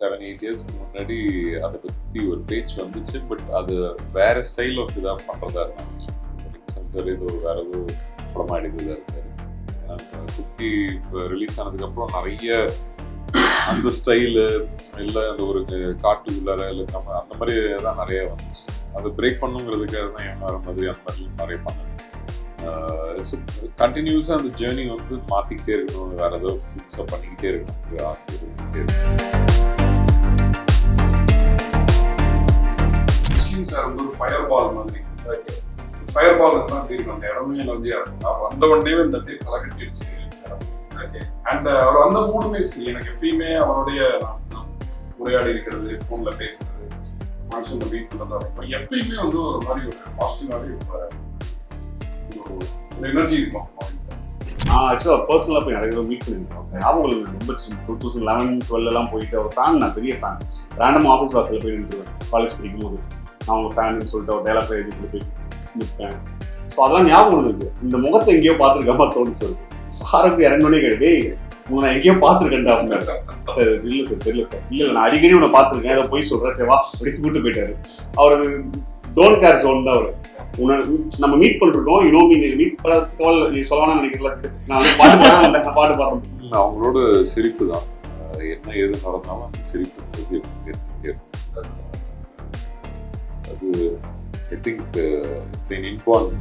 Seven eight இயர்ஸ்க்கு முன்னாடி அதை பற்றி ஒரு பேச்சு வந்துச்சு பட் அது வேற ஸ்டைல் ஆஃப் இதாக பண்ணுறதா இருந்தாங்க. சென்சர் ஏதோ வேற ஏதோ படமாக எடுக்கிறதா இருக்காரு ஏன்னா, குக்கி இப்போ ரிலீஸ் ஆனதுக்கப்புறம் நிறைய அந்த ஸ்டைலு இல்லை அந்த ஒரு காட்டுக்குள்ளார இல்லை நம்ம அந்த மாதிரி தான் நிறைய வந்துச்சு. அதை பிரேக் பண்ணுங்கிறதுக்காக தான் என் மாதிரி அந்த மாதிரி நிறைய பண்ணேன் கண்டினியூஸாக அந்த ஜேர்னி வந்து மாற்றிக்கிட்டே இருக்கணும் வேற ஏதோ புதுசாக பண்ணிக்கிட்டே இருக்கணும் ஆசை இருந்துகிட்டே இருக்கணும் முஸ்லீம் வரும்போது ஒரு ஃபயர் பால் மாதிரி ஃபயர் பால் தான் தெரியும் அந்த இடமே எனர்ஜியா இருக்கும் அவர் வந்த உடனே இந்த அப்படியே கலக்கட்டிடுச்சு அண்ட் uh, அவர் வந்த மூணுமே சரி. எனக்கு எப்பயுமே அவருடைய உரையாடி இருக்கிறது ஃபோன்ல பேசுறது ஃபங்க்ஷன்ல மீட் பண்றதா இருக்கும் எப்பயுமே வந்து ஒரு மாதிரி ஒரு பாசிட்டிவாகவே இருப்பாரு. ஒரு எனர்ஜி இருக்கும் நான் ஆக்சுவலாக பர்சனலாக போய் நிறைய மீட் பண்ணியிருக்கோம் ஞாபகம் இல்லை ரொம்ப டூ தௌசண்ட் லெவன் டுவெல் எல்லாம் போயிட்டு ஒரு ஃபேன் நான் பெரிய ஃபேன் ரேண்டம் ஆஃபீஸ் வாசலில் போய் நின்றுவேன் காலேஜ் படிக்கும்போது. நான் அவங்க ஃபேன்னு சொல்லிட்டு ஒரு டைலாக் எழுதி கொடுத்து நிற்பேன் ஸோ அதெல்லாம் ஞாபகம் இருக்கு. இந்த முகத்தை எங்கேயோ பார்த்துருக்காம தோணுச்சு இருக்கு ஆரம்பி இறங்கணுன்னே கிடையாது உங்களை நான் எங்கேயோ பார்த்துருக்கேன்டா அப்படின்னு சார் இல்லை சார் தெரியல சார். இல்லை நான் அடிக்கடி உன்னை பார்த்துருக்கேன். அதை போய் சொல்கிறேன் சேவா அப்படி கூட்டு போயிட்டாரு. அவர் டோன்ட் கேர் ஜோன் தான் அவர். உன்னை நம்ம மீட் பண்ணிருக்கோம். யூனோ மீ மீட் பண்ண நீ சொல்லணும்னு நினைக்கல நான் வந்து பாட்டு பாட வந்தேன். நான் பாட்டு பாடுறேன். அவங்களோட சிரிப்பு தான். என்ன எது நடந்தாலும் அந்த சிரிப்பு அது I think it's in in part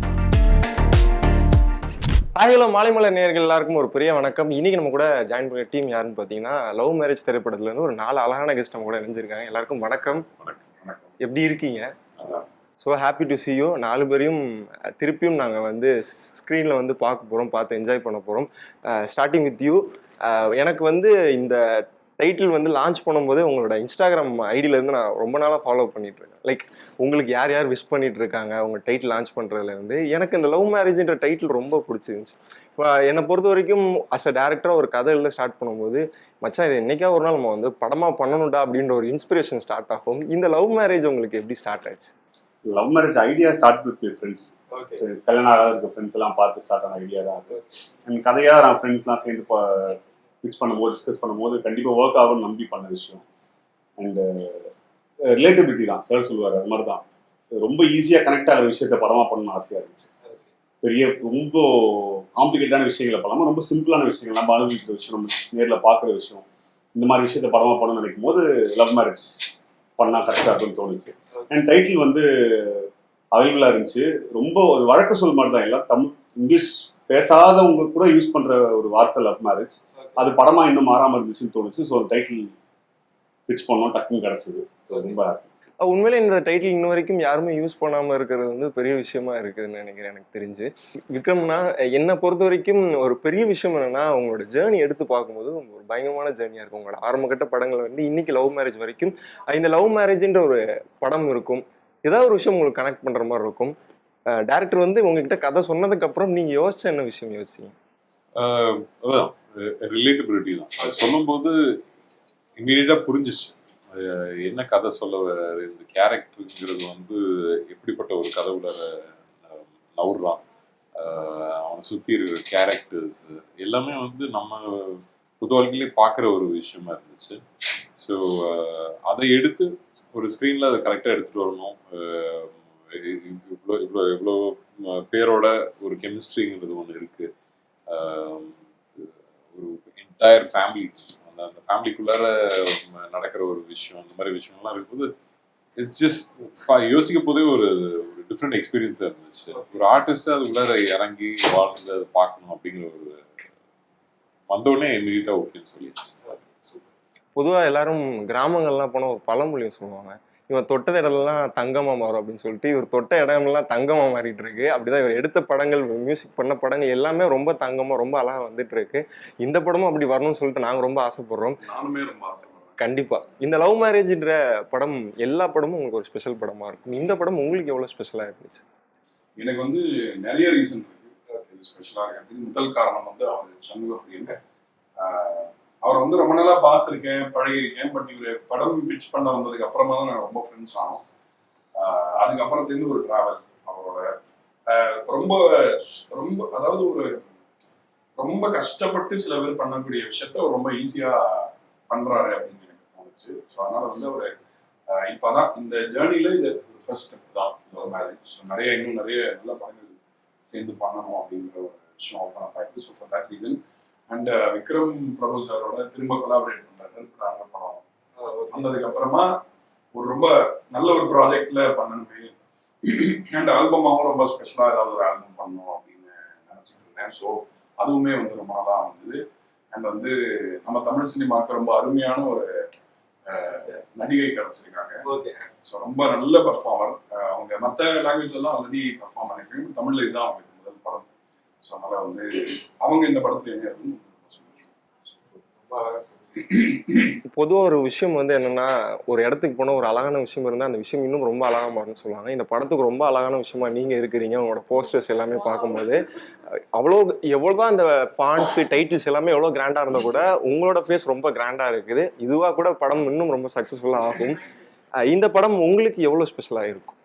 hi Maalaimalai நேயர்கள் எல்லாருக்கும் ஒரு பெரிய வணக்கம். இன்னைக்கு நம்ம கூட ஜாயின் பண்ண டீம் யாருன்னு பார்த்தீங்கன்னா லவ் மேரேஜ் திரைப்படத்துல இருந்து ஒரு நாலு அழகான கெஸ்ட் நம்ம கூட இணைஞ்சிருக்காங்க. எல்லாருக்கும் வணக்கம். எப்படி இருக்கீங்க. So happy to see you. நாலு பேரையும் திருப்பியும் நாங்கள் வந்து ஸ்க்ரீனில் வந்து பார்க்க போகிறோம் பார்த்து என்ஜாய் பண்ண போகிறோம் ஸ்டார்டிங் வித் யூ எனக்கு வந்து இந்த டைட்டில் வந்து லான்ச் பண்ணும்போது உங்களோட இன்ஸ்டாகிராம் ஐடியிலேருந்து நான் ரொம்ப நாளாக ஃபாலோ பண்ணிட்டு இருக்கேன். லைக் உங்களுக்கு யார் யார் விஷ் பண்ணிட்டு இருக்காங்க உங்க டைட்டில் லான்ச் பண்ணுறதுலேருந்து எனக்கு இந்த லவ் மேரேஜ்ன்ற டைட்டில் ரொம்ப பிடிச்சிருந்துச்சு. இப்போ என்னை பொறுத்த வரைக்கும் அஸ் அ டேரக்டராக ஒரு கதை எழுத ஸ்டார்ட் பண்ணும்போது மச்சான் இது என்னைக்கா ஒரு நாள் நம்ம வந்து படமாக பண்ணணும்டா அப்படின்ற ஒரு இன்ஸ்பிரேஷன் ஸ்டார்ட் ஆகும். இந்த லவ் மேரேஜ் உங்களுக்கு எப்படி ஸ்டார்ட் ஆச்சு? Love marriage idea start with my friends. கல்யாணம் ஆகாத இருக்க ஃப்ரெண்ட்ஸ் எல்லாம் பார்த்து ஸ்டார்ட் ஆன ஐடியா தான் அது. கதையாக நான் ஃப்ரெண்ட்ஸ்லாம் சேர்ந்து ஃபிக்ஸ் பண்ணும்போது டிஸ்கஸ் பண்ணும்போது கண்டிப்பாக ஒர்க் ஆகும்னு நம்பி பண்ண விஷயம். அண்டு ரிலேட்டிவிட்டி uh, தான். சார் சொல்லுவார் அது மாதிரி தான் ரொம்ப ஈஸியாக கனெக்ட் ஆகிற விஷயத்த படமாக பண்ணணும்னு ஆசையாக இருந்துச்சு. பெரிய ரொம்ப காம்ப்ளிகேட்டான விஷயங்களை பண்ணாமல் ரொம்ப சிம்பிளான விஷயங்கள் நம்ம அனுபவிக்கிற விஷயம் நம்ம நேரில் பார்க்குற விஷயம் இந்த மாதிரி விஷயத்த படமாக பண்ணணும்னு நினைக்கும் போது லவ் மேரேஜ் பண்ணால் கரெக்டாக இருக்கும்னு தோணுச்சு. அண்ட் டைட்டில் வந்து அவைலபிளாக இருந்துச்சு. ரொம்ப ஒரு வழக்கு சொல் மாதிரி தான் எல்லாம் தமிழ் இங்கிலீஷ் பேசாதவங்க கூட யூஸ் பண்ற ஒரு வார்த்தை லவ் மேரேஜ் அது படமா இன்னும் மாறாமல் இருந்துச்சுன்னு தோணுச்சு. ஸோ டைட்டில் பிச் பண்ணோம். டக்குன்னு கிடைச்சது. ஸோ ரொம்ப உண்மையிலே இந்த டைட்டில் இன்ன வரைக்கும் யாருமே யூஸ் பண்ணாமல் இருக்கிறது வந்து பெரிய விஷயமா இருக்குதுன்னு நினைக்கிறேன் எனக்கு தெரிஞ்சு. விக்ரம்னா என்னை பொறுத்த வரைக்கும் ஒரு பெரிய விஷயம் என்னன்னா உங்களோட ஜேர்னி எடுத்து பார்க்கும்போது ஒரு பயங்கரமான ஜேர்னியாக இருக்கும். உங்களோட ஆரம்பகட்ட படங்கள் வந்து இன்னைக்கு லவ் மேரேஜ் வரைக்கும் இந்த லவ் மேரேஜ்ன்ற ஒரு படம் இருக்கும். ஏதாவது ஒரு விஷயம் உங்களுக்கு கனெக்ட் பண்ணுற மாதிரி இருக்கும். டேரக்டர் வந்து உங்ககிட்ட கதை சொன்னதுக்கு அப்புறம் நீங்க யோசிச்ச என்ன விஷயம் யோசிச்சீங்க? அதான். ரிலேட்டபிலிட்டி தான். அது சொல்லும்போது இம்மீடியட்டாக புரிஞ்சிச்சு. என்ன கதை சொல்ல வர்றாரு இந்த கேரக்டருங்கிறது வந்து எப்படிப்பட்ட ஒரு கதை உள்ளார நவுறான் அவனை சுற்றி இருக்கிற கேரக்டர்ஸ் எல்லாமே வந்து நம்ம புது வாழ்க்கையிலே பார்க்குற ஒரு விஷயமா இருந்துச்சு. ஸோ அதை எடுத்து ஒரு ஸ்க்ரீனில் அதை கரெக்டாக எடுத்துகிட்டு வரணும். இவ்வளோ இவ்வளோ இவ்வளோ பேரோட ஒரு கெமிஸ்ட்ரிங்கிறது ஒன்று இருக்குது ஒரு என்டையர் ஃபேமிலி அந்த அந்த ஃபேமிலிக்குள்ளார நடக்கிற ஒரு விஷயம் அந்த மாதிரி விஷயம்லாம் இருக்கும்போது இட்ஸ் ஜஸ்ட் யோசிக்க போதே ஒரு ஒரு டிஃப்ரெண்ட் எக்ஸ்பீரியன்ஸாக இருந்துச்சு. ஒரு ஆர்டிஸ்டாக அது உள்ளார இறங்கி வாழ்ந்து அதை பார்க்கணும் அப்படிங்கிற ஒரு வந்தோடனே இமீடியட்டாக ஓகேன்னு சொல்லிடுச்சு. பொதுவாக எல்லாரும் கிராமங்கள்லாம் போனால் ஒரு பழமொழியும் சொல்லுவாங்க. இவன் தொட்ட இடம்லாம் தங்கமா மாறும் அப்படின்னு சொல்லிட்டு இவர் தொட்ட இடம்லாம் தங்கமா மாறிட்டு இருக்கு அப்படிதான் இவர் எடுத்த படங்கள் மியூசிக் பண்ண படங்கள் எல்லாமே ரொம்ப தங்கமா ரொம்ப அழகா வந்துட்டு இருக்கு இந்த படமும் அப்படி வரணும்னு சொல்லிட்டு நாங்க ரொம்ப ஆசைப்படுறோம். நானுமே ரொம்ப ஆசைப்படுறேன். கண்டிப்பா. இந்த லவ் மேரேஜ்ன்ற படம் எல்லா படமும் உங்களுக்கு ஒரு ஸ்பெஷல் படமா இருக்கும். இந்த படம் உங்களுக்கு எவ்வளவு ஸ்பெஷலா இருந்துச்சு? எனக்கு வந்து நிறைய ரீசன் இருக்கு. ஸ்பெஷலாக இருக்கிறதுக்கு முதல் காரணம் வந்து அவர் சண்முக அவர் வந்து ரொம்ப நாளா பார்த்துருக்கேன் பழகிருக்கேன் பட் இவர் படம் பிச் பண்ண வந்ததுக்கு அப்புறமா தான் நான் ரொம்ப ஃப்ரெண்ட்ஸ் ஆனோம். அதுக்கப்புறத்துலேருந்து ஒரு டிராவல் அவரோட. ரொம்ப ரொம்ப அதாவது ஒரு ரொம்ப கஷ்டப்பட்டு சில பேர் பண்ணக்கூடிய விஷயத்த அவர் ரொம்ப ஈஸியா பண்றாரு அப்படின்னு எனக்கு தோணுச்சு. ஸோ அதனால வந்து ஒரு அஹ், இப்பதான் இந்த ஜேர்னில இது ஃபர்ஸ்ட் ஸ்டெப் தான். ஒரு மேரேஜ் ஸோ நிறைய இன்னும் நிறைய நல்ல படங்கள் சேர்ந்து பண்ணணும் அப்படிங்கிற ஒரு விஷயம் open up so for that reason and Vikram Prabhu சாரோட திரும்ப கொலாபரேட் பண்றாரு படம் வந்ததுக்கு அப்புறமா ஒரு ரொம்ப நல்ல ஒரு ப்ராஜெக்ட்ல பண்ணணுமே. அண்ட் ஆல்பமாவும் ரொம்ப ஸ்பெஷலா ஏதாவது ஒரு ஆல்பம் பண்ணணும் அப்படின்னு நினைச்சிட்டு இருந்தேன். ஸோ அதுவுமே வந்து ரொம்ப நல்லா வந்தது அண்ட் வந்து நம்ம தமிழ் சினிமாவுக்கு ரொம்ப அருமையான ஒரு நடிகை கிடைச்சிருக்காங்க. ஓகே. ஸோ ரொம்ப நல்ல பர்ஃபார்மர் அவங்க மற்ற லாங்குவேஜ் எல்லாம் ஆல்ரெடி பர்ஃபார்ம் பண்ணிருக்காங்க தமிழ்ல இதுதான் அவங்களுக்கு முதல் படம். ஸோ அதனால வந்து அவங்க இந்த படத்துல என்ன இருக்குன்னு. பொதுவாக ஒரு விஷயம் வந்து என்னன்னா ஒரு இடத்துக்கு போனால் ஒரு அழகான விஷயம் இருந்தால் அந்த விஷயம் இன்னும் ரொம்ப அழகாக மாறும்னு சொல்லுவாங்க. இந்த படத்துக்கு ரொம்ப அழகான விஷயமா நீங்கள் இருக்கிறீங்க உங்களோட போஸ்டர்ஸ் எல்லாமே பார்க்கும்போது. அவ்வளோ எவ்வளோதான் இந்த ஃபான்ஸ் டைட்டில்ஸ் எல்லாமே எவ்வளோ கிராண்டாக இருந்தால் கூட உங்களோட ஃபேஸ் ரொம்ப கிராண்டாக இருக்குது. இதுவாக கூட படம் இன்னும் ரொம்ப சக்ஸஸ்ஃபுல்லாக ஆகும். இந்த படம் உங்களுக்கு எவ்வளோ ஸ்பெஷலாக இருக்கும்?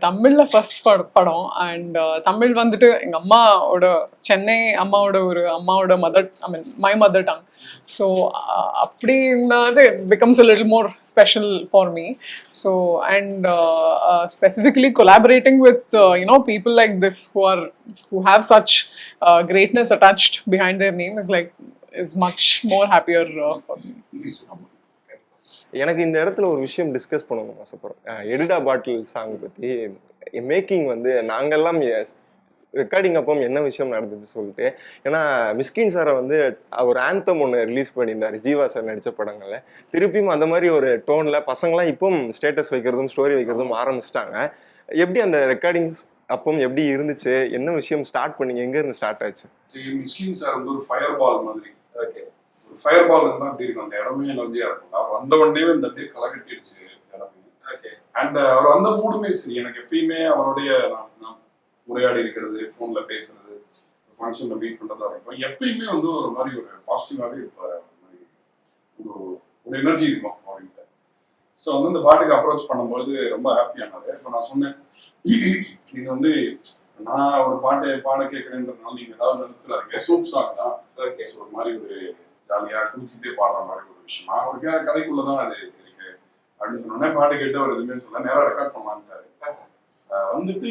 தமிழ்ல ஃபர்ஸ்ட் படம் அண்ட் தமிழ் வந்துட்டு எங்க அம்மாவோட சென்னை அம்மாவோட ஒரு அம்மாவோட mother I mean my mother tongue so அப்படி இருந்தாது becomes a little more special for me so and specifically collaborating with you know people like this who are who have such greatness attached behind their name is like is much more happier for me எனக்கு இந்த இடத்துல ஒரு விஷயம் discuss பண்ணணும் ஆசைப்படுறோம் எடிடா பாட்டில் song பற்றி making வந்து நாங்கள்லாம் ரெக்கார்டிங் அப்போ என்ன விஷயம் நடந்தது சொல்லிட்டு ஏன்னா மிஸ்கின் சாரை வந்து ஒரு ஆந்தம் ஒன்று ரிலீஸ் பண்ணியிருந்தார் ஜீவா சார் நடித்த படங்களில். திருப்பியும் அந்த மாதிரி ஒரு டோனில் பசங்களாம் இப்பவும் ஸ்டேட்டஸ் வைக்கிறதும் ஸ்டோரி வைக்கிறதும் ஆரம்பிச்சிட்டாங்க. எப்படி அந்த ரெக்கார்டிங்ஸ் அப்பம் எப்படி இருந்துச்சு? என்ன விஷயம் ஸ்டார்ட் பண்ணீங்க? எங்கேருந்து ஸ்டார்ட் ஆச்சு? மிஸ்கின் சார் வந்து ஒரு ஃபயர் பால் மாதிரி ஓகே ஃபயர் பால் இருந்தா அப்படி இருக்கும். அந்த இடமே எனர்ஜியா இருக்கும். அவர் வந்த உடனே இந்த அப்படியே கலக்கட்டிடுச்சு இடமே அண்ட் அவர் வந்த மூடுமே சரி. எனக்கு எப்பயுமே அவருடைய நான் உரையாடி இருக்கிறது ஃபோன்ல பேசுறது ஃபங்க்ஷன்ல மீட் பண்றதா இருக்கட்டும். எப்பயுமே வந்து ஒரு மாதிரி ஒரு பாசிட்டிவாகவே இருப்பார். ஒரு ஒரு எனர்ஜி இருக்கும் அவர்கிட்ட. ஸோ வந்து இந்த பாட்டுக்கு அப்ரோச் பண்ணும்போது ரொம்ப ஹாப்பியானது இப்போ நான் சொன்னேன் நீங்க வந்து நான் ஒரு பாட்டை பாட கேட்கறேன்றதுனால நீங்க ஏதாவது நினைச்சிடாதீங்க. சூப் சாங் தான். ஒரு மாதிரி ஒரு ஜாலியா குளிச்சுட்டே பாடுற மாதிரி ஒரு விஷயமா? அவருக்கு கதைக்குள்ளதான் அது இருக்கு. அப்படின்னு சொன்னோன்னே பாட்டு கேட்டு அவர் எதுவுமே சொல்ல நேரா ரெக்கார்ட் பண்ணலான்ட்டாரு ஆஹ் வந்துட்டு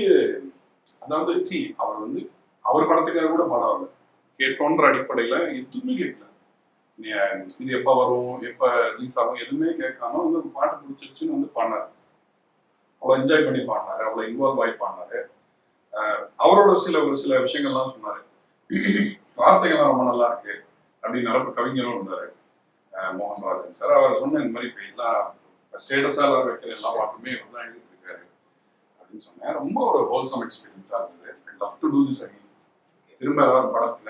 அதாவது சி அவர் வந்து அவர் படத்துக்காக கூட பாட கேட்டோன்ற அடிப்படையில எதுவுமே கேட்கல. நீ, இது எப்ப வரும் எப்ப ரிலீஸ் ஆகும் எதுவுமே கேட்காம வந்து ஒரு பாட்டு பிடிச்சிருச்சுன்னு வந்து பாடினாரு. அவ்வளோ என்ஜாய் பண்ணி பாடினாரு. அவ்வளவு இன்வால்வ் ஆகி பாடினாரு. அவரோட சில ஒரு சில விஷயங்கள்லாம் சொன்னாரு. வார்த்தைகள்லாம் ரொம்ப நல்லா இருக்கு. அப்படின்னு நடப்பு கவிஞரும் இருந்தாரு. மோகன்ராஜன் சார். அவர் சொன்ன இந்த மாதிரி இப்போ எல்லா ஸ்டேட்டஸாக வைக்கிற எல்லா பாட்டுமே இவர் தான் எழுதிட்டு இருக்காரு அப்படின்னு சொன்னேன். ரொம்ப ஒரு ஹோல்சம் எக்ஸ்பீரியன்ஸாக இருந்தது. Love to do this again திரும்ப ஏதாவது படத்துல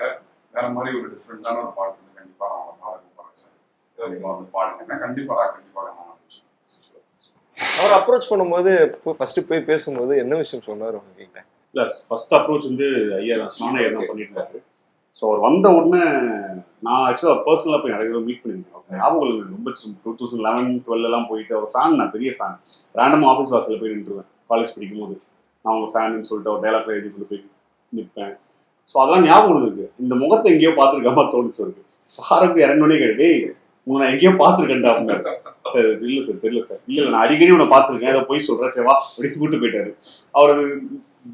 வேற மாதிரி ஒரு டிஃப்ரெண்டான ஒரு பாட்டு வந்து கண்டிப்பா நான் பாட கூப்பிடுறேன் சார். கண்டிப்பா வந்து பாடுங்கன்னா கண்டிப்பா நான் கண்டிப்பா நான் அவர் அப்ரோச் பண்ணும்போது ஃபர்ஸ்ட் போய் பேசும்போது என்ன விஷயம் சொன்னார் உங்ககிட்ட இல்ல ஃபர்ஸ்ட் அப்ரோச் வந்து ஐயா ஸ்நான ஐயா தான் பண்ணியிருந்தாரு ஸோ அவர் வந்த உடனே நான் ஆக்சுவலாக பர்சனலாக போய் நிறைய மீட் பண்ணியிருந்தேன். ஞாபகம் இல்லை எனக்கு ரொம்ப டூ தௌசண்ட் லெவன் டுவெல்லாம் போயிட்டு அவர் ஃபேன் நான் பெரிய ஃபேன் ரேண்டமாக ஆஃபீஸ் வாசலில் போய் நின்றுவேன். காலேஜ் படிக்கும் போது நான் அவங்க ஃபேன்னு சொல்லிட்டு அவர் டைலாக் எழுதி கொண்டு போய் நிற்பேன். ஸோ அதெல்லாம் ஞாபகம் இருக்கு இந்த முகத்தை எங்கேயோ பார்த்துருக்காம தோணுச்சு இருக்கு பாரம்பரிய இறங்கணுன்னே கேட்டு டேய் உங்களை நான் எங்கேயோ பார்த்துருக்கேன்டா அவங்க சார் இல்லை சார் தெரியல சார். இல்லை நான் அடிக்கடி உன்னை பார்த்துருக்கேன். ஏதோ போய் சொல்கிறேன் சேவா அப்படின்னு கூப்பிட்டு போயிட்டாரு. அவர்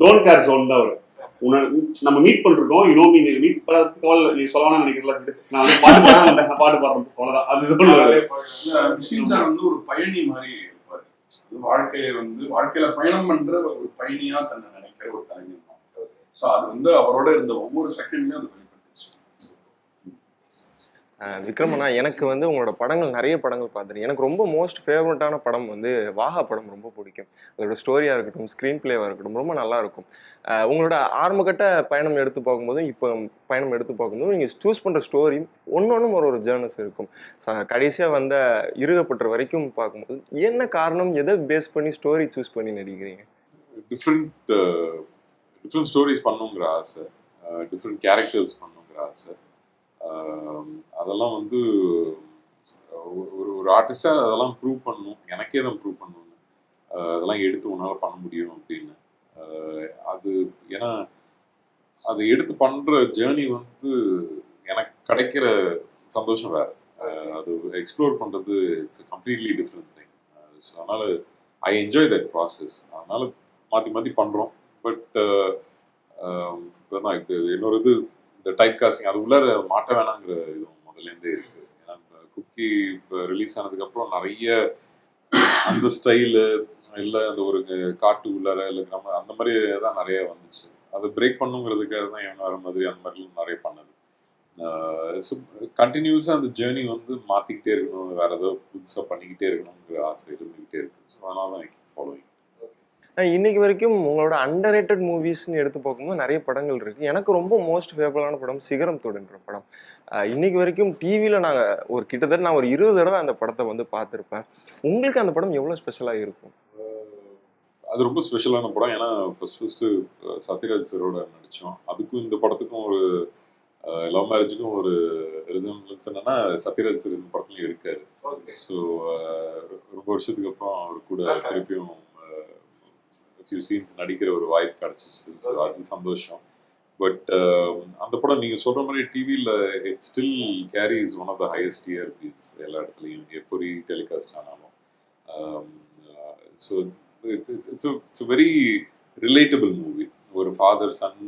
டோன்ட் கேர் ஜோன் தான் அவர். உன்னை நம்ம மீட் பண்ணிருக்கோம். யூனோ மீ மீட் பண்ண நீ சொல்லலாம் நினைக்கிறல நான் வந்து பாட்டு பாட வந்தேன் நான் பாட்டு பாடுறேன் அவ்வளோதான் அது சொல்லுவாரு மிஷின் சார் வந்து ஒரு பயணி மாதிரி இருப்பாரு. அது வாழ்க்கையை வந்து வாழ்க்கையில பயணம் பண்ற ஒரு பயணியா தன்னை நினைக்கிற ஒரு கலைஞர் தான். ஸோ அது வந்து அவரோட இருந்த ஒவ்வொரு செகண்ட்லயும் அது விக்ரமண்ணா எனக்கு வந்து உங்களோட படங்கள் நிறைய படங்கள் பார்த்துருக்கேன். எனக்கு ரொம்ப மோஸ்ட் ஃபேவரட்டான படம் வந்து வாகா படம் ரொம்ப பிடிக்கும். அதோட ஸ்டோரியாக இருக்கட்டும் ஸ்க்ரீன் பிளேவாக இருக்கட்டும் ரொம்ப நல்லா இருக்கும். உங்களோட ஆரம்பகட்ட பயணம் எடுத்து பார்க்கும்போது இப்போ பயணம் எடுத்து பார்க்கும்போது நீங்கள் சூஸ் பண்ணுற ஸ்டோரி ஒன்று ஒரு ஒரு ஜேர்னஸ் இருக்கும். கடைசியாக வந்த இருகப்பட்ட வரைக்கும் பார்க்கும்போது என்ன காரணம் எதை பேஸ் பண்ணி ஸ்டோரி சூஸ் பண்ணி நடிக்கிறீங்க? டிஃப்ரெண்ட் டிஃப்ரெண்ட் ஸ்டோரிஸ் பண்ணுங்கிற ஆசை. டிஃப்ரெண்ட் கேரக்டர்ஸ் பண்ணுங்கிற ஆசை. அதெல்லாம் வந்து ஒரு- ஒரு ஆர்டிஸ்டாக அதெல்லாம் ப்ரூவ் பண்ணணும். எனக்கே தான் ப்ரூவ் பண்ணணும். அதெல்லாம் எடுத்து உன்னால் பண்ண முடியும் அப்படின்னு. அது ஏன்னா அதை எடுத்து பண்ணுற ஜேர்னி வந்து எனக்கு கிடைக்கிற சந்தோஷம் வேறு. அது எக்ஸ்ப்ளோர் பண்ணுறது it's completely different thing so அதனால் ஐ என்ஜாய் தட் ப்ராசஸ் அதனால் மாற்றி மாற்றி பண்ணுறோம் பட் இப்போ இன்னொரு இது இந்த டைப் காஸ்டிங் அது உள்ளார மாட்ட வேணாங்கிற இது முதல்லேருந்தே இருக்கு. ஏன்னா குக்கி இப்போ ரிலீஸ் ஆனதுக்கப்புறம் நிறைய அந்த ஸ்டைலு இல்லை அந்த ஒரு காட்டு உள்ளார இல்லை கிராம அந்த மாதிரி தான் நிறைய வந்துச்சு. அதை பிரேக் பண்ணுங்கிறதுக்காக தான் இவங்க வர மாதிரி அந்த மாதிரிலாம் நிறைய பண்ணது. கண்டினியூஸாக அந்த ஜேர்னி வந்து மாற்றிக்கிட்டே இருக்கணும் வேறு ஏதோ புதுசாக பண்ணிக்கிட்டே இருக்கணுங்கிற ஆசை இருந்துக்கிட்டே இருக்கு. ஸோ அதனால தான் ஃபாலோயிங் இன்னைக்கு வரைக்கும் உங்களோட அண்டர் ரேட்டட் மூவிஸ்னு எடுத்து பார்க்கும்போது நிறைய படங்கள் இருக்கு. எனக்கு ரொம்ப மோஸ்ட் ஃபேவரலான படம் சிகரம் தொடுன்ற படம். இன்னைக்கு வரைக்கும் டிவியில் நாங்கள் ஒரு கிட்டத்தட்ட நான் ஒரு இருபது தடவை அந்த படத்தை வந்து பார்த்துருப்பேன். உங்களுக்கு அந்த படம் எவ்வளோ ஸ்பெஷலாக இருக்கும்? அது ரொம்ப ஸ்பெஷலான படம். ஏன்னா ஃபர்ஸ்ட் ஃபர்ஸ்ட்டு சத்யராஜ் சரோட நடித்தோம் அதுக்கும் இந்த படத்துக்கும் ஒரு லவ் மேரேஜுக்கும் ஒரு ரிசம்பிளன்ஸ் என்னன்னா சத்யராஜ் சார் இந்த படத்துலையும் இருக்காரு. ஸோ ரொம்ப வருஷத்துக்கு அப்புறம் அவர் கூட திருப்பியும் ஃபியூ சீன்ஸ் நடிக்கிற ஒரு வாய்ப்பு கிடச்சிச்சு. ஸோ அது சந்தோஷம். பட் அந்த படம் நீங்கள் சொல்கிற மாதிரி டிவியில் it still carries one of the highest ear piece எல்லா இடத்துலையும். எப்போ டெலிகாஸ்ட் ஆனாலும். So it's it's it's it's very relatable movie ஒரு ஃபாதர் சன்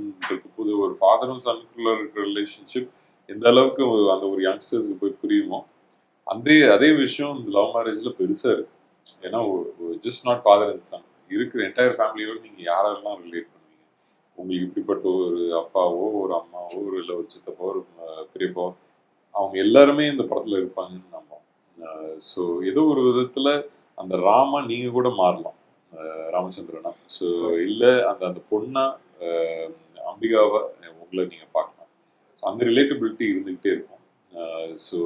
போது ஒரு ஃபாதரும் சன்னுக்குள்ள இருக்கிற ரிலேஷன்ஷிப் எந்த அளவுக்கு அந்த ஒரு யங்ஸ்டர்ஸ்க்கு போய் புரியுமோ அதே அதே விஷயம் லவ் மேரேஜில் பெருசாக இருக்கு. ஏன்னா just not father and son இருக்கிற என்டையர் ஃபேமிலியோடு நீங்கள் யாரெல்லாம் ரிலேட் பண்ணுவீங்க? உங்களுக்கு இப்படிப்பட்ட ஒரு அப்பாவோ ஒரு அம்மாவோ ஒரு இல்லை ஒரு சித்தப்போ ஒரு பெரியப்போ அவங்க எல்லாருமே இந்த படத்தில் இருப்பாங்கன்னு நம்ம ஸோ ஏதோ ஒரு விதத்தில் அந்த ராமா நீங்கள் கூட மாறலாம். ராமச்சந்திரனா. ஸோ இல்லை அந்த அந்த பொண்ணா அம்பிகாவை உங்களை நீங்கள் பார்க்கலாம். ஸோ அந்த ரிலேட்டபிலிட்டி இருந்துக்கிட்டே இருக்கும். So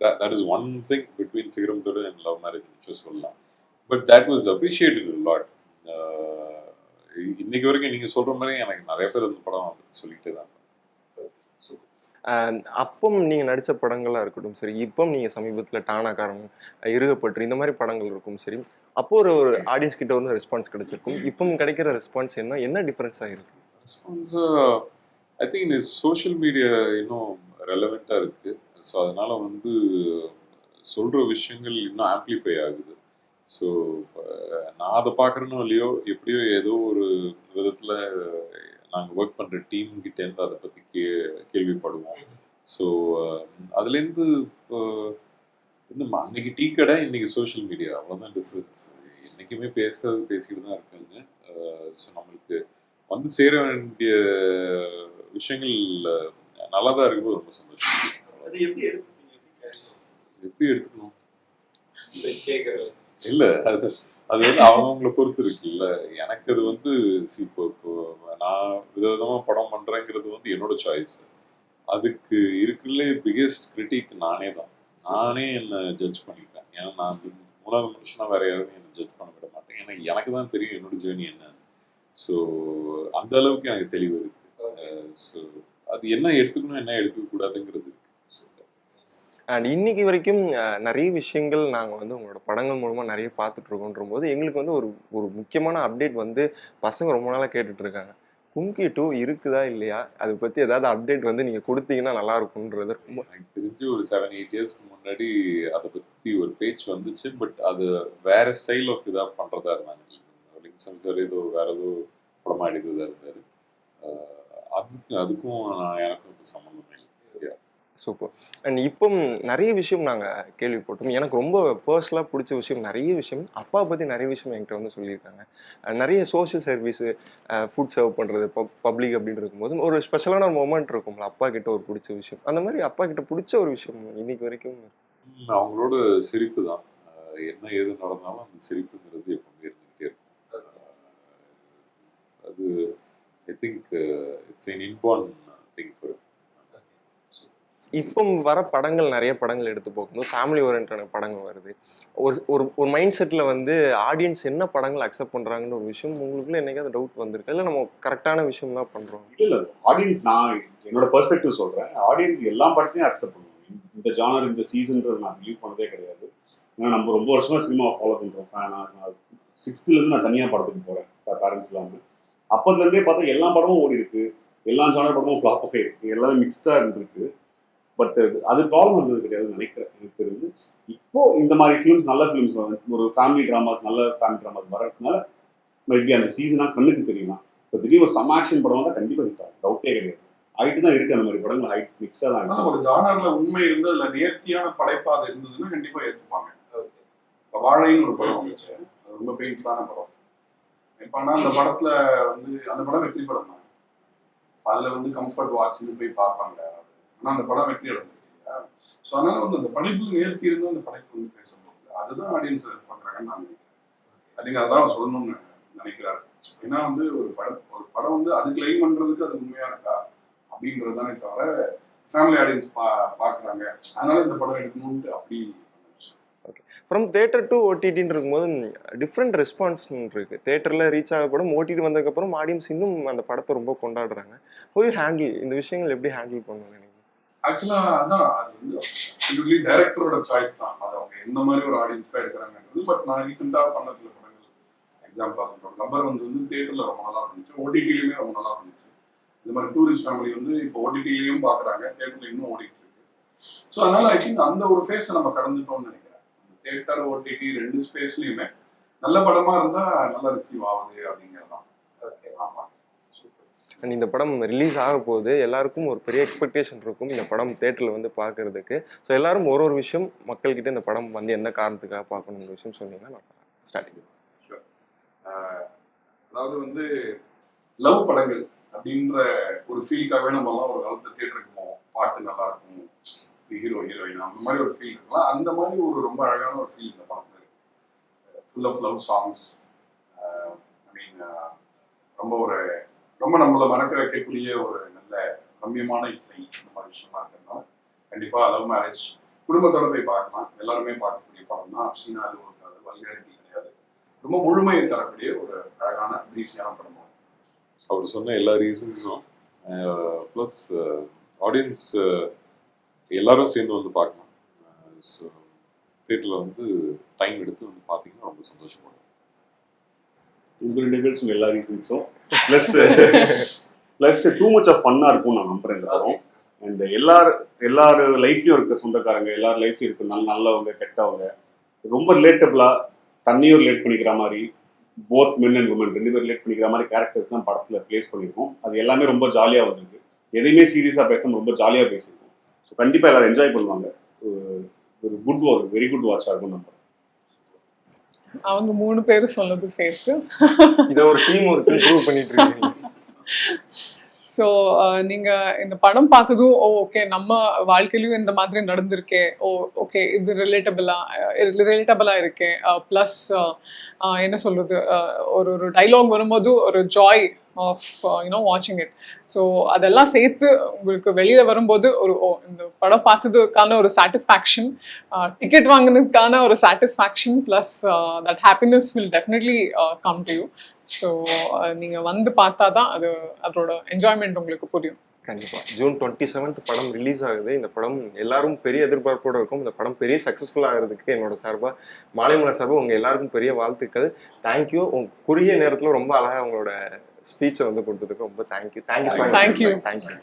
that is one thing between சிகரம்தோடு and love marriage சொல்லலாம். But that was appreciated lot இன்னைக்கு வரைக்கும் நீங்கள் சொல்கிற மாதிரி எனக்கு நிறைய பேர் அந்த படம் பற்றி சொல்லிக்கிட்டே தான் அப்பம் நீங்கள் நடித்த படங்களாக இருக்கட்டும் சரி இப்போ நீங்கள் சமீபத்தில் டானாக்காரன் இருகப்பட்டு இந்த மாதிரி படங்கள் இருக்கும் சரி அப்போ ஒரு ஒரு ஆடியன்ஸ் கிட்ட வந்து ரெஸ்பான்ஸ் கிடைச்சிருக்கும். இப்போ கிடைக்கிற ரெஸ்பான்ஸ் என்ன? என்ன டிஃப்ரென்ஸாக இருக்கு? ரெஸ்பான்ஸ் ஐ திங்க் இந்த சோஷியல் மீடியா இன்னும் ரெலவெண்ட்டாக இருக்குது ஸோ அதனால் வந்து சொல்கிற விஷயங்கள் இன்னும் ஆம்ப்ளிஃபை ஆகுது. ஸோ நான் அதை பார்க்குறேனோ இல்லையோ எப்படியோ ஏதோ ஒரு விதத்தில் நாங்கள் ஒர்க் பண்ணுற டீம் கிட்டேருந்து அதை பற்றி கே கேள்விப்படுவோம். ஸோ அதுலேருந்து இப்போ இன்னும் அன்னைக்கு டீ கடை இன்னைக்கு சோஷியல் மீடியா அவ்வளோதான் டிஃப்ரென்ஸ் என்றைக்குமே பேசுறது பேசிக்கிட்டு தான் இருக்காங்க. ஸோ நம்மளுக்கு வந்து சேர வேண்டிய விஷயங்கள் நல்லா தான் இருக்கும்போது ரொம்ப சந்தோஷம். அது எப்படி எடுத்துப்பீங்க? எப்படி எடுத்துக்கணும்? கேட்கறது இல்லை அது அது வந்து அவங்கவுங்கள பொறுத்து இருக்குல்ல எனக்கு அது வந்து இப்போ இப்போ நான் விதவிதமாக படம் பண்ணுறேங்கிறது வந்து என்னோட சாய்ஸ் அதுக்கு இருக்கிறதுலே பிக்கெஸ்ட் கிரிட்டிக் நானே தான். நானே என்னை ஜட்ஜ் பண்ணிப்பேன் ஏன்னா நான் மூணாவது மனுஷனா வேற யாரும் என்னை ஜட்ஜ் பண்ண விட மாட்டேன். ஏன்னா எனக்கு தான் தெரியும் என்னோட ஜேர்னி என்ன ஸோ அந்த அளவுக்கு எனக்கு தெளிவு இருக்கு. ஸோ அது என்ன எடுத்துக்கணும் என்ன எடுத்துக்க கூடாதுங்கிறது அண்ட் இன்னைக்கு வரைக்கும் நிறைய விஷயங்கள் நாங்கள் வந்து உங்களோட படங்கள் மூலமாக நிறைய பார்த்துட்டு போது எங்களுக்கு வந்து ஒரு ஒரு முக்கியமான அப்டேட் வந்து பசங்க ரொம்ப நாளாக கேட்டுட்ருக்காங்க கும்கி டூ இருக்குதா இல்லையா? அதை பற்றி ஏதாவது அப்டேட் வந்து நீங்கள் கொடுத்தீங்கன்னா நல்லா இருக்கும்ன்றது ரொம்ப எனக்கு தெரிஞ்சு ஒரு செவன் எயிட் இயர்ஸ்க்கு முன்னாடி அதை பற்றி ஒரு பேச்சு வந்துச்சு. பட் அது வேற ஸ்டைல் ஆஃப் இதாக பண்ணுறதா இருந்தாங்க. லிங்க் சார் ஏதோ வேற ஏதோ படமா எடுக்கிறதா இருந்தார். அதுக்கு அதுக்கும் எனக்கும் இப்போ சம்மந்தம் இல்லை. சூப்பர் அண்ட் இப்போ நிறைய விஷயம் நாங்கள் கேள்விப்பட்டோம். எனக்கு ரொம்ப பர்சனலாக பிடிச்ச விஷயம் நிறைய விஷயம். அப்பா பற்றி நிறைய விஷயம் என்கிட்ட வந்து சொல்லியிருக்காங்க. நிறைய சோஷியல் சர்வீஸு ஃபுட் சர்வ் பண்ணுறது பப்ளிக் அப்படின்னு இருக்கும்போது ஒரு ஸ்பெஷலான ஒரு மொமெண்ட் இருக்கும்ல அப்பா கிட்ட ஒரு பிடிச்ச விஷயம். அந்த மாதிரி அப்பா கிட்ட பிடிச்ச ஒரு விஷயம் இன்னைக்கு வரைக்கும் அவங்களோட சிரிப்பு தான். என்ன எது நடந்தாலும் அந்த சிரிப்புங்கிறது எப்பவுமே இருந்துகிட்டே இருக்கும். அது I think it's in important thing for இப்போ வர படங்கள் நிறைய படங்கள் எடுத்து போகும்போது ஃபேமிலி ஓரியன்டான படங்கள் வருது. ஒரு ஒரு ஒரு மைண்ட் செட்டில் வந்து ஆடியன்ஸ் என்ன படங்கள் அக்செப்ட் பண்ணுறாங்கன்னு ஒரு விஷயம் உங்களுக்குள்ள என்னைக்காவது டவுட் வந்திருக்கு? இல்லை நம்ம கரெக்டான விஷயம் தான் பண்ணுறோம் இல்லை ஆடியன்ஸ் நான் என்னோட பெர்ஸ்பெக்டிவ் சொல்கிறேன் ஆடியன்ஸ் எல்லா படத்தையும் அக்செப்ட் பண்ணுவோம். இந்த ஜானர் இந்த சீசன்றது நான் பிலீவ் பண்ணதே கிடையாது. ஏன்னா நம்ம ரொம்ப வருஷமா சினிமா ஃபாலோ பண்ணுறோம் ஃபேனா சிக்ஸ்த்ல நான் தனியாக படத்துக்கு போகிறேன் பேரண்ட்ஸ் இல்லாமல் அப்போதுலேருந்தே பார்த்தா எல்லா படமும் ஓடி இருக்கு எல்லா ஜானர் படமும் ஃபிளாப் ஆகிருக்கு எல்லாமே மிக்ஸ்டாக இருந்திருக்கு. பட் அது ப்ராப்ளம் இருந்தது கிடையாதுன்னு நினைக்கிறேன். எனக்கு தெரிஞ்சு. இப்போ இந்த மாதிரி ஃபிலிம்ஸ் நல்ல ஃபிலிம்ஸ் ஒரு ஃபேமிலி ட்ராமாஸ் நல்ல ஃபேமிலி ட்ராமாஸ் வரதுனால மேபி அந்த சீசனாக கண்ணுக்கு தெரியலாம். இப்போ திடீர்னு ஒரு சம் ஆக்ஷன் படம் தான் கண்டிப்பாக ஆகும். டவுட்டே கிடையாது. ஹைட்டு தான் இருக்கு அந்த மாதிரி படங்கள் ஹைட் மிக்ஸ்டாக தான் இருக்கு. ஒரு ஜானர்ல உண்மை இருந்து அதுல நேர்த்தியான படைப்பா அது இருந்ததுன்னா கண்டிப்பா ஏத்துப்பாங்க. இப்ப வாழைன்னு ஒரு படம் வந்துச்சு. அது ரொம்ப பெயின்ஃபுல்லான படம். இப்ப அந்த படத்துல வந்து அந்த படம் வெற்றி படம்? தான் அதுல வந்து கம்ஃபர்ட் வாட்ச்னு போய் பார்ப்பாங்க. ஆனா அந்த படம் வெற்றி அடைஞ்சிருக்கு ஸோ அதனால வந்து அந்த படைப்பு நேர்த்தி இருந்து அந்த படைப்பு வந்து பேச முடியல அதுதான் ஆடியன்ஸ் பார்க்குறாங்கன்னு நான் நினைக்கிறேன். அப்படிங்க அதான் சொல்லணும்னு நினைக்கிறாரு. ஏன்னா வந்து ஒரு படம் ஒரு படம் வந்து அது கிளைம் பண்றதுக்கு அது உண்மையா இருக்கா? அப்படின்றது தானே தவிர ஃபேமிலி ஆடியன்ஸ் பா பார்க்குறாங்க அதனால இந்த படம் எடுக்கணும்ட்டு அப்படி ஃப்ரம் தேட்டர் டு ஓடிடின்னு இருக்கும்போது டிஃப்ரெண்ட் ரெஸ்பான்ஸ் இருக்கு. தேட்டரில் ரீச் ஆக படம் ஓடிடி வந்ததுக்கப்புறம் ஆடியன்ஸ் இன்னும் அந்த படத்தை ரொம்ப கொண்டாடுறாங்க. போய் ஹேண்டில் இந்த விஷயங்கள் எப்படி ஹேண்டில் பண்ணுவாங்க நினைக்கிறீங்க? ஆக்சுவலா அதான் அது வந்து யூஸ்வலி டைரக்டரோட சாய்ஸ் தான். அது அவங்க எந்த மாதிரி ஒரு ஆடியன்ஸ்க்காக எடுக்கிறாங்கன்றது பட் நான் ரீசெண்டாக பண்ண சில படங்கள். எக்ஸாம்பிளாக சொல்கிறோம் நம்பர் வந்து வந்து தேட்டரில் ரொம்ப நல்லா இருந்துச்சு. ஓடிடிலையுமே ரொம்ப நல்லா இருந்துச்சு. இந்த மாதிரி டூரிஸ்ட் ஃபேமிலி வந்து இப்போ ஓடிடிலையும் பார்க்குறாங்க தேட்டரில் இன்னும் ஓடிட்டு இருக்கு. ஸோ அதனால ஐ திங்க் அந்த ஒரு ஃபேஸை நம்ம கடந்துட்டோம்னு நினைக்கிறேன். தேட்டர் ஓடிடி ரெண்டு ஸ்பேஸ்லையுமே நல்ல படமா இருந்தா நல்லா ரிசீவ் ஆகுது அப்படிங்கிறது தான் ஓகே ஆமாம் அண்ட் இந்த படம் ரிலீஸ் ஆக போகுது எல்லாருக்கும் ஒரு பெரிய எக்ஸ்பெக்டேஷன் இருக்கும் இந்த படம் தேட்டரில் வந்து பார்க்கறதுக்கு. ஸோ எல்லாரும் ஒரு ஒரு விஷயம் மக்கள்கிட்ட இந்த படம் வந்து எந்த காரணத்துக்காக பார்க்கணுங்கிற விஷயம் சொன்னீங்கன்னா நான் ஸ்டார்டிங் ஆஹ் அதாவது வந்து லவ் படங்கள் அப்படின்ற ஒரு ஃபீலுக்காகவே நம்ம எல்லாம் ஒரு காலத்தில் தேட்டருக்கு போவோம். பாட்டு நல்லா இருக்கும் ஹீரோ ஹீரோயின் அந்த மாதிரி ஒரு ஃபீல் இருக்கலாம். அந்த மாதிரி ஒரு ரொம்ப அழகான ஒரு ஃபீல் இந்த படத்தில் full of love songs I mean ரொம்ப ஒரு ரொம்ப நம்மளை மறக்க வைக்கக்கூடிய ஒரு நல்ல ரம்யமான இசை இந்த மாதிரி விஷயமா இருக்கிறதுனால கண்டிப்பா லவ் மேரேஜ் குடும்பத்தோட போய் பார்க்கலாம். எல்லாருமே பார்க்கக்கூடிய படம் தான். அப்சினா அது ஒரு வல்காரிட்டி கிடையாது. ரொம்ப முழுமையை தரக்கூடிய ஒரு அழகான ஈஸியான படம். அவர் சொன்ன எல்லா ரீசன்ஸும் ப்ளஸ் ஆடியன்ஸ் எல்லாரும் சேர்ந்து வந்து பார்க்கலாம். ஸோ தேட்டரில் வந்து டைம் எடுத்து வந்து பார்த்தீங்கன்னா ரொம்ப சந்தோஷப்படும் உங்க ரெண்டு பேரும் சொன்ன எல்லா ரீசன்ஸும் plus plus too much of ஃபன்னாக இருக்கும் நான் நம்புறேன் இந்த படம். அண்ட் எல்லார் எல்லார் லைஃப்லயும் இருக்க சொந்தக்காரங்க எல்லார் லைஃப்லயும் இருக்க நல்ல நல்லவங்க கெட்டவங்க ரொம்ப ரிலேட்டபிளா தண்ணியும் ரிலேட் பண்ணிக்கிற மாதிரி போத் மென் அண்ட் உமன் ரெண்டு பேர் ரிலேட் பண்ணிக்கிற மாதிரி கேரக்டர்ஸ் தான் படத்துல ப்ளேஸ் பண்ணியிருக்கோம். அது எல்லாமே ரொம்ப ஜாலியாக வந்திருக்கு. எதையுமே சீரியஸாக பேசாம ரொம்ப ஜாலியாக பேசியிருக்கோம். ஸோ கண்டிப்பாக எல்லாரும் என்ஜாய் பண்ணுவாங்க. ஒரு- ஒரு குட் ஒரு வெரி குட் வாட்சாக இருக்கும் நம்ம அவங்க மூணு பேரும் சொன்னது சேர்த்து. இதை ஒரு டீம் ஒர்க்கு ப்ரூவ் பண்ணிட்டு இருக்கீங்க ஸோ நீங்க இந்த படம் பார்த்ததும் ஓ ஓகே நம்ம வாழ்க்கையிலயும் இந்த மாதிரி நடந்திருக்கே. ஓ ஓகே இது ரிலேட்டபிளா ரிலேட்டபிளா இருக்கே. ப்ளஸ் என்ன சொல்றது? ஒரு ஒரு டைலாக் வரும்போது ஒரு ஜாய் ஆஃப் யூனோ வாட்சிங் இட் ஸோ அதெல்லாம் சேர்த்து உங்களுக்கு வெளியில் வரும்போது ஒரு ஓ இந்த படம் பார்த்ததுக்கான ஒரு சாட்டிஸ்ஃபேக்ஷன் டிக்கெட் வாங்கினதுக்கான ஒரு satisfaction plus that happiness will definitely come to you so நீங்கள் வந்து பார்த்தா தான் அது அதோட என்ஜாய்மெண்ட் உங்களுக்கு புரியும். கண்டிப்பாக ஜூன் டுவெண்ட்டி செவன்த் படம் ரிலீஸ் ஆகுது. இந்த படம் எல்லாரும் பெரிய எதிர்பார்ப்போட இருக்கும். இந்த படம் பெரிய சக்ஸஸ்ஃபுல் ஆகிறதுக்கு என்னோட சார்பா மாலைமலை சார்பாக உங்கள் எல்லாருக்கும் பெரிய வாழ்த்துக்கள். தேங்க்யூ உங்க குறுகிய நேரத்தில் ரொம்ப அழகாக உங்களோட ஸ்பீச்சை வந்து கொடுத்ததுக்கு ரொம்ப தேங்க்யூ தேங்க்யூ தேங்க்யூ தேங்க்யூ